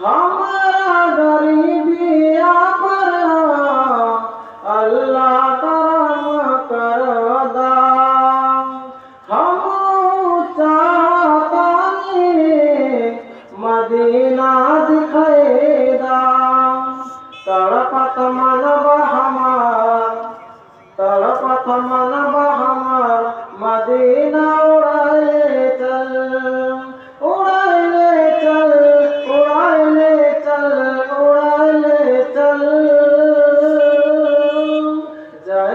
হ্যাঁ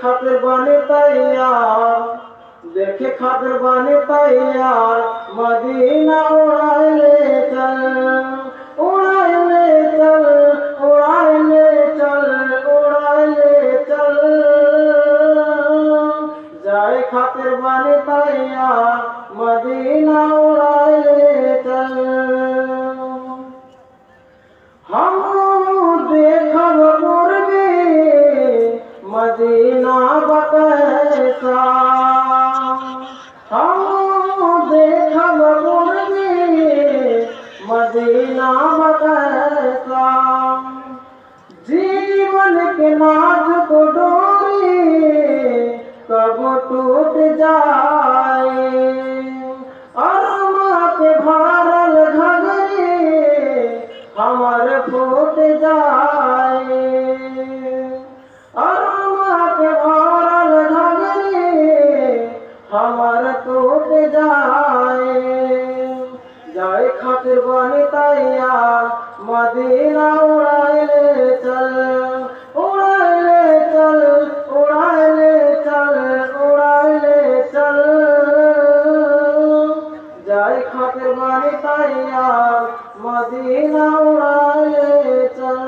খাতের বানে তৈয়ার দেখে খাতের বানে তৈয়ার মদিনা উড়াইলে চল উড়াইলে চল উড়াইলে চল উড়াইলে চল। যায় খাতের বানে তৈয়ার মদিনা উড়াইলে চল। मदीना बकैसा जीवन के नाजुक डोरी कब टूट जाए अरमा के भारल घगरी हमर फूट जाए अरमा के भारल घगरी हमर टूट जाए জীবন তাইয়া মদিনা উড়াইলে চল উড়াইলে চল উড়াইলে চল উড়াইলে চল। যাই খতের বাণী তাইয়া মদিনা উড়াইলে চল।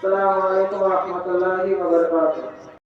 সালামালাইকুম রহমতুল্লাহি ওয়া বারাকাতুহু।